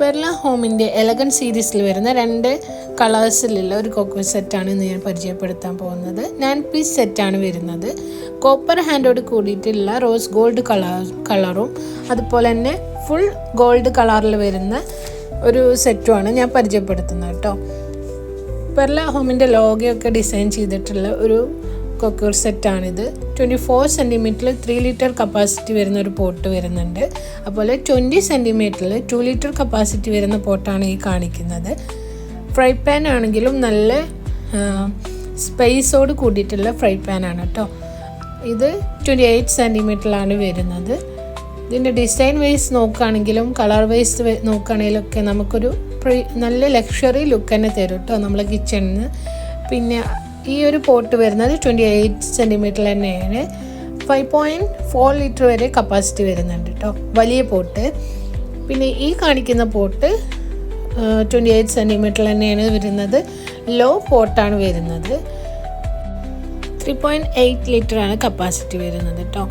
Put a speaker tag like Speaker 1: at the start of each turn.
Speaker 1: Perla ഹോമിന്റെ elegant സീരീസിൽ വരുന്ന രണ്ട് കളേഴ്സിലുള്ള ഒരു കോക്കോ സെറ്റാണ് ഇന്ന് ഞാൻ പരിചയപ്പെടുത്താൻ പോകുന്നത്. നയൻ പീസ് സെറ്റാണ് വരുന്നത്. കോപ്പർ ഹാൻഡോട് കൂടിയിട്ടുള്ള റോസ് ഗോൾഡ് കളർ കളറും അതുപോലെ തന്നെ ഫുൾ ഗോൾഡ് കളറിൽ വരുന്ന ഒരു സെറ്റുമാണ് ഞാൻ പരിചയപ്പെടുത്തുന്നത് കേട്ടോ. പെർല ഹോമിന്റെ ലോഗയൊക്കെ ഡിസൈൻ ചെയ്തിട്ടുള്ള ഒരു കൊക്കൂർ സെറ്റാണിത്. ട്വന്റി ഫോർ സെന്റിമീറ്ററിൽ ത്രീ ലിറ്റർ കപ്പാസിറ്റി വരുന്ന ഒരു പോട്ട് വരുന്നുണ്ട്. അതുപോലെ ട്വന്റി സെന്റിമീറ്ററിൽ ടു ലിറ്റർ കപ്പാസിറ്റി വരുന്ന പോട്ടാണ് ഈ കാണിക്കുന്നത്. ഫ്രൈ പാൻ ആണെങ്കിലും നല്ല സ്പേസോട് കൂടിയിട്ടുള്ള ഫ്രൈ പാൻ ആണ് കേട്ടോ ഇത് ട്വന്റി എയ്റ്റ് സെന്റിമീറ്ററിലാണ് വരുന്നത്. ഇതിന്റെ ഡിസൈൻ വൈസ് നോക്കുകയാണെങ്കിലും കളർ വൈസ് നോക്കുകയാണെങ്കിലും ഒക്കെ നമുക്കൊരു നല്ല ലക്ഷറി ലുക്ക് തന്നെ തരും കേട്ടോ നമ്മളെ കിച്ചണിന് പിന്നെ ഈ ഒരു പോട്ട് വരുന്നത് ട്വന്റി എയ്റ്റ് സെന്റിമീറ്റർ തന്നെയാണ്. ഫൈവ് പോയിന്റ് ഫോർ ലിറ്റർ വരെ കപ്പാസിറ്റി വരുന്നുണ്ട് കേട്ടോ വലിയ പോട്ട്. പിന്നെ ഈ കാണിക്കുന്ന പോട്ട് ട്വന്റി എയ്റ്റ് സെന്റിമീറ്റർ തന്നെയാണ് വരുന്നത്. ലോ പോട്ടാണ് വരുന്നത്. ത്രീ പോയിന്റ് എയ്റ്റ് ലിറ്ററാണ് കപ്പാസിറ്റി വരുന്നത് കേട്ടോ